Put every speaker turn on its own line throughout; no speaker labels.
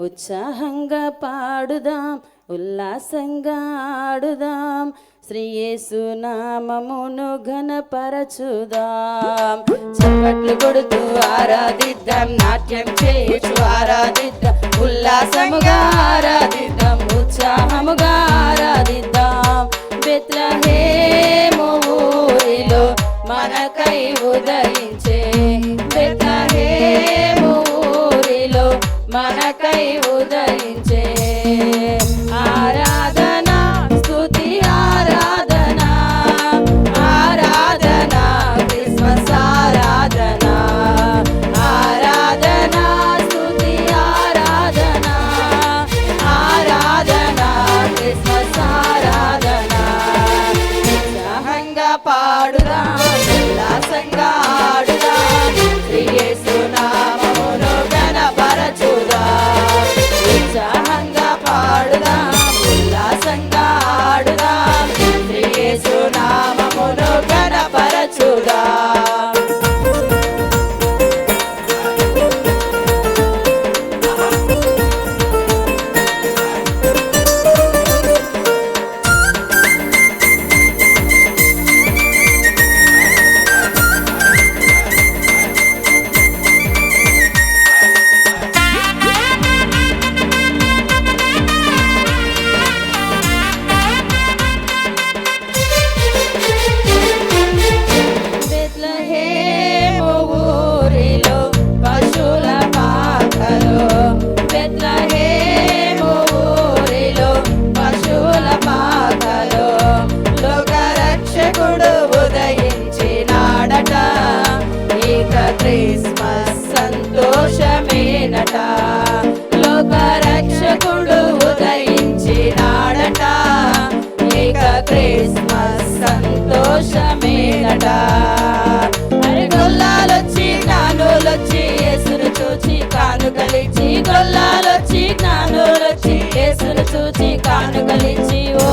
ఉత్సాహంగా పాడుదాం ఉల్లాసంగా ఆడుదాం. శ్రీయేసు నామమును ఘనపరచుదాం. చప్పట్లు కొడుతూ ఆరాధిద్దాం నాట్యం చేయొచ్చు ఆరాధిద్దాం. ఉల్లాసముగా ఆరాధిద్దాం ఉత్సాహముగా ఆరాధిద్దాం. బెత్లహేమో ఊరిలో మనకై ఉదయించ பாடுதான். క్రిస్మస్ సంతోషమేనట లోక రక్షకుడు ఉదయించినాడట ఇక క్రిస్మస్ సంతోషమేనట. అరే గొల్లాలొచ్చి నానులొచ్చి యేసును చూచి కానుకలిచ్చి గొల్లాలొచ్చి నానులొచ్చి యేసును చూచి కానుకలిచ్చి ఓ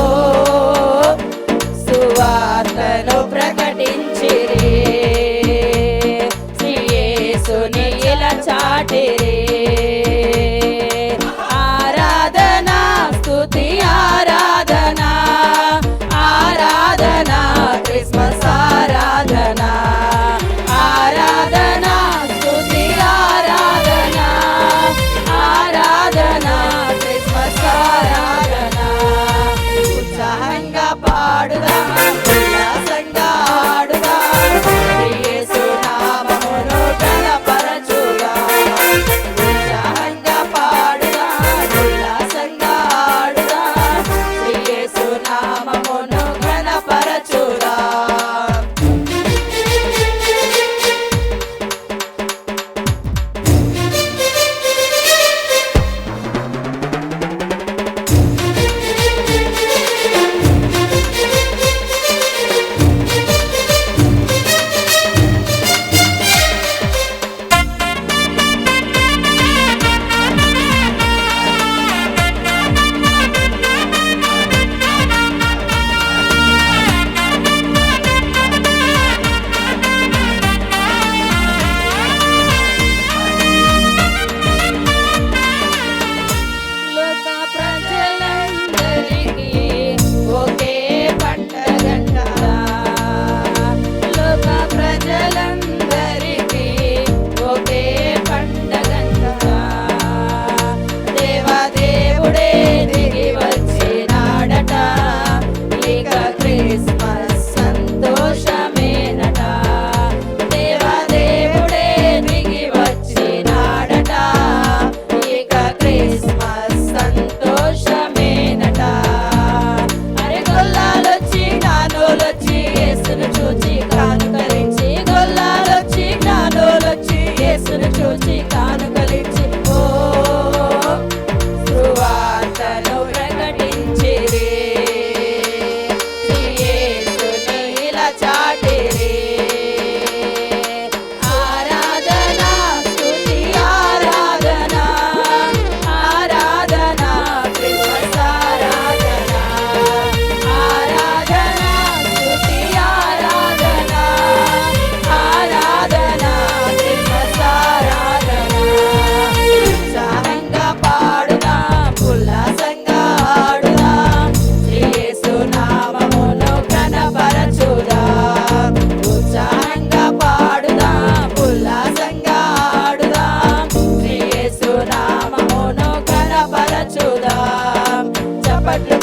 Listen to Chicago. చప్పట్లు